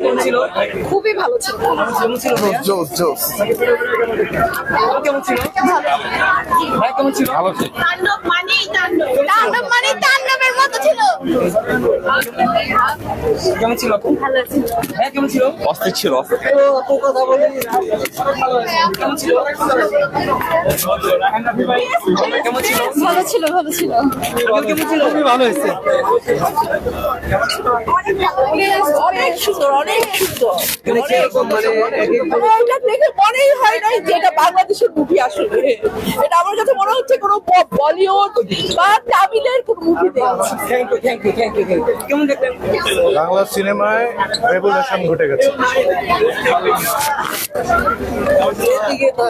কেমন ছিল? খুবই ভালো ছিল। কেমন ছিল? জোস জোস। কেমন ছিল? ভাই কেমন ছিল? ভালো ছিল। তাণ্ডব মানেই তাণ্ডব। তাণ্ডব মানে ছিল কেমন ছিল? ভাইয়া কেমন ছিল? অস্থির ছিল কেমন ছিল? কেমন ছিল? ভালো ছিল ভালো ছিল। কেমন ছিল? খুবই ভালো হয়েছে। অনেক সুন্দর অনেক সুন্দর। মানে কীরকম মানে এটা দেখে মনেই হয় নাই যে এটা বাংলাদেশের মুভি আসলে। এটা আমার কাছে মনে হচ্ছে কোনো বলিউড বা তামিলের কোনো মুভি দেখছি। Thank you thank you thank you thank you কেমন দেখলেন? বাংলা সিনেমায় রেভলিউশন ঘটে গেছে। এদিকে তো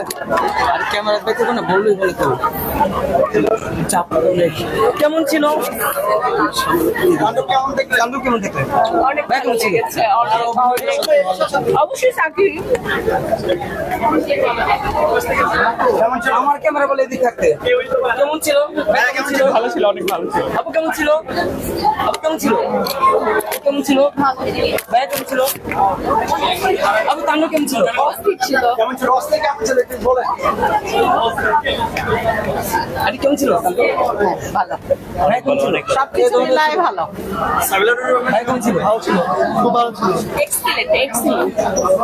আর ক্যামেরা দেখতে না বললেই বলে তো। চাপ কেমন ছিল? চান্দু কেমন দেখলেন? অনেক কেমন ছিল অবশ্যই চাকরি। আমার ক্যামেরা বলে এদিকে থাকতে। কেমন ছিল? ছিল ভালো ছিল অনেক ভালো ছিল। আপু কেমন ছিল? আপু কেমন ছিল? কেমন ছিল? ভাই কেমন ছিল? আপু তান্ডব কেমন ছিল? অস্থির ছিল। আরে কেমন ছিল তান্ডব ভালো। ভাই কেমন ছিল? সবকিছু মিলাই ভালো। ভাই কেমন ছিল? ভালো ছিল। খুব ভালো ছিল। এক্সিলেন্ট এক্সিলেন্ট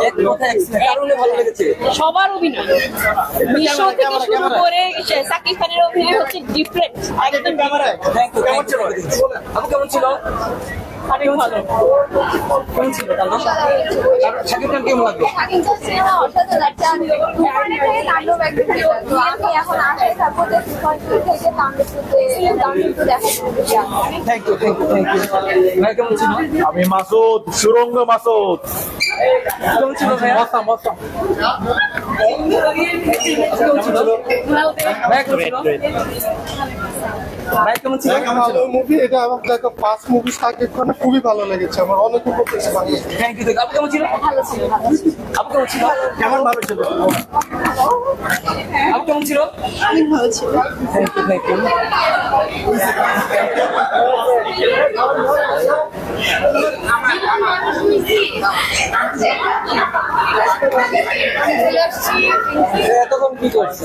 এক কথা excellent। কারণে ভালো লেগেছে? সবার অভিনয়। মিশো থেকে শুরু করে সাকিব খানের অভিনয় হচ্ছে ডিফারেন্ট থ্যাংক ইউ কেমন ছিল? আপু কেমন ছিল? অনেক ভালো। কেমন ছিল তান্ডব শাকিব খান কেমন লাগল? You thank you thank you ভাই কেমন ছিল? আমি মাসুদ সুরঙ্গ মাসুদ। কেমন ছিল কেমন ছিল? ভাই কেমন ছিল ছিল ভালো মুভি এটা আমার দেখা পাঁচ মুভি সাকিব খান খুবই ভালো লেগেছে আমার অনেক বানিয়েছে থ্যাংক ইউ আপু কেমন ছিল ভালো ছিল ভালো আপু কেমন ছিল? কেমন ভালো ছিল? আপু কেমন ছিল? অনেক ভালো ছিল। থ্যাংক ইউ থ্যাংক ইউ এতক্ষণ কি করছে?